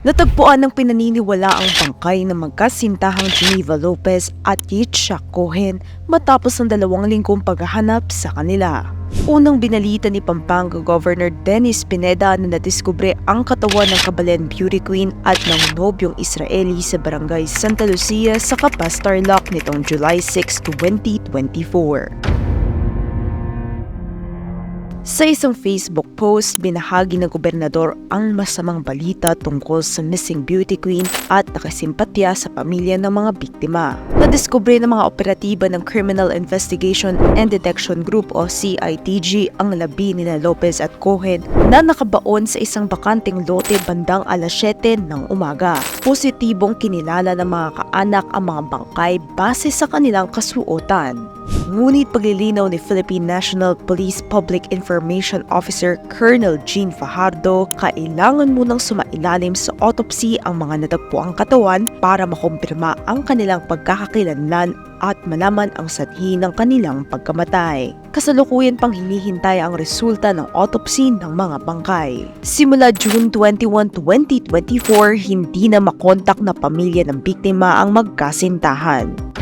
Natagpuan ng pinaniniwala ang bangkay ng magkasintahang Geneva Lopez at Yitzhak Cohen matapos ang dalawang linggong paghahanap sa kanila. Unang binalita ni Pampanga Governor Dennis Pineda na nadiskubre ang katawan ng kabalen beauty queen at ng nobyong Israeli sa barangay Santa Lucia sa Kapas Tarlac nitong July 6, 2024. Sa isang Facebook post, binahagi ng gobernador ang masamang balita tungkol sa missing beauty queen at nakasimpatya sa pamilya ng mga biktima. Nadiskubre ng mga operatiba ng Criminal Investigation and Detection Group o CITG ang labi nila Lopez at Cohen na nakabaon sa isang bakanting lote bandang alas 7 ng umaga. Positibong kinilala ng mga kaanak ang mga bangkay base sa kanilang kasuotan. Ngunit paglilinaw ni Philippine National Police Public Information Officer Colonel Jean Fajardo, kailangan munang sumailalim sa autopsy ang mga natagpuang katawan para makumpirma ang kanilang pagkakakilanlan at malaman ang sanhi ng kanilang pagkamatay. Kasalukuyan pang hinihintay ang resulta ng autopsy ng mga bangkay. Simula June 21, 2024, hindi na makontak na pamilya ng biktima ang magkasintahan.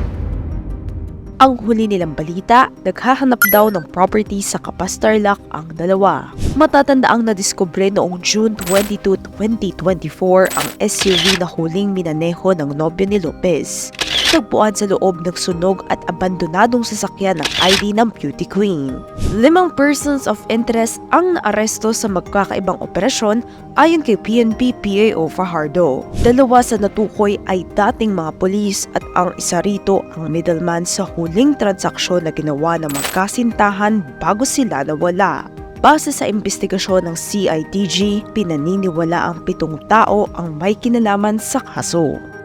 Ang huli nilang balita, naghahanap daw ng property sa Kapastarlak ang dalawa. Matatanda ang nadiskubre noong June 22, 2024 ang SUV na huling minaneho ng nobyo ni Lopez. Tagpuan sa loob ng sunog at abandonadong sasakyan ng ID ng beauty queen. Limang persons of interest ang naaresto sa magkakaibang operasyon ayon kay PNP PAO Fajardo. Dalawa sa natukoy ay dating mga polis at ang isa rito ang middleman sa huling transaksyon na ginawa ng magkasintahan bago sila nawala. Base sa investigasyon ng CITG, pinaniniwala ang pitong tao ang may kinalaman sa kaso.